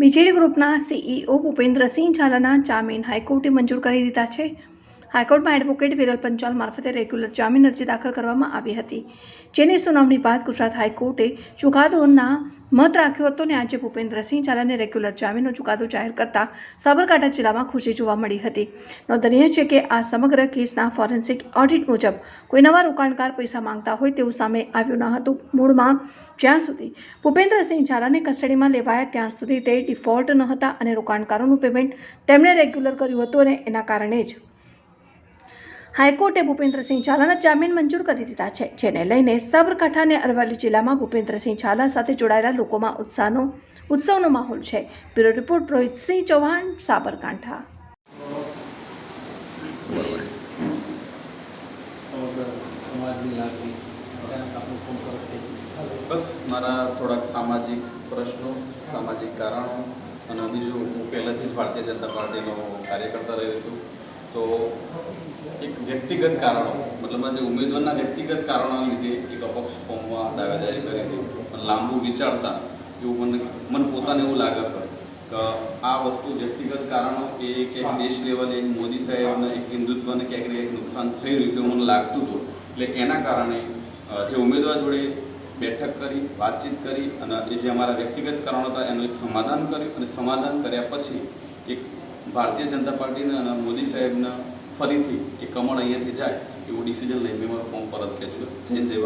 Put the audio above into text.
BJD ગ્રુપના CEO Bhupendrasinh ઝાલાના જામીન હાઈકોર્ટે મંજૂર કરી દીધા છે. હાઈકોર્ટમાં એડવોકેટ વિરલ પંચાલ મારફતે રેગ્યુલર જામીન અરજી દાખલ કરવામાં આવી હતી. જેની સુનાવણી બાદ ગુજરાત હાઈકોર્ટે ચુકાદોના મત રાખ્યો હતો અને આજે ભૂપેન્દ્રસિંહ ઝાલાને રેગ્યુલર જામીનનો ચુકાદો જાહેર કરતા સાબરકાંઠા જિલ્લામાં ખુશી જોવા મળી હતી. નોંધનીય છે કે આ સમગ્ર કેસના ફોરેન્સિક ઓડિટ મુજબ કોઈ નવા રોકાણકાર પૈસા માંગતા હોય તેવું સામે આવ્યું ન હતું. મૂળમાં જ્યાં સુધી ભૂપેન્દ્રસિંહ ઝાલાને કસ્ટડીમાં લેવાયા ત્યાં સુધી તે ડિફોલ્ટ ન હતા અને રોકાણકારોનું પેમેન્ટ તેમણે રેગ્યુલર કર્યું હતું અને એના કારણે જ હાઈકોર્ટે ભૂપેન્દ્રસિંહ ઝાલાના જામીન મંજૂર કરી દીધા છે, જેને લઈને સાબરકાંઠા અને અરવલ્લી જિલ્લામાં ભૂપેન્દ્રસિંહ ઝાલા સાથે જોડાયેલા લોકોમાં ઉત્સાહનો, ઉત્સવનો માહોલ છે. Bureau report, Rohitsinh Chauhan, Sabarkantha. બસ, મારા થોડાક સામાજિક પ્રશ્નો, સામાજિક કારણો અને બીજું હું પહેલાંથી જ ભારતીય જનતા પાર્ટીનો કાર્યકર્તા રહ્યો છું. તો વ્યક્તિગત કારણો મતલબમાં જે ઉમેદવારના વ્યક્તિગત કારણોના લીધે એક અપક્ષ ફોર્મમાં દાવેદારી કરી હતી પણ લાંબુ વિચારતા એવું મને મને પોતાને એવું લાગે છે કે આ વસ્તુ વ્યક્તિગત કારણો એ ક્યાંક દેશ લેવલે એક મોદી સાહેબને એક હિન્દુત્વને ક્યાંક એક નુકસાન થઈ રહ્યું છે મને લાગતું હતું. એટલે એના કારણે જે ઉમેદવાર જોડે બેઠક કરી વાતચીત કરી અને એ જે અમારા વ્યક્તિગત કારણો હતા એનું એક સમાધાન કર્યું અને સમાધાન કર્યા પછી એક ભારતીય જનતા પાર્ટીને અને મોદી સાહેબને ફરીથી એ કમળ અહીંયાથી જાય, એવું ડિસિઝન લઈને મેં મારું ફોર્મ પરત ખેંચ્યું. જૈન જય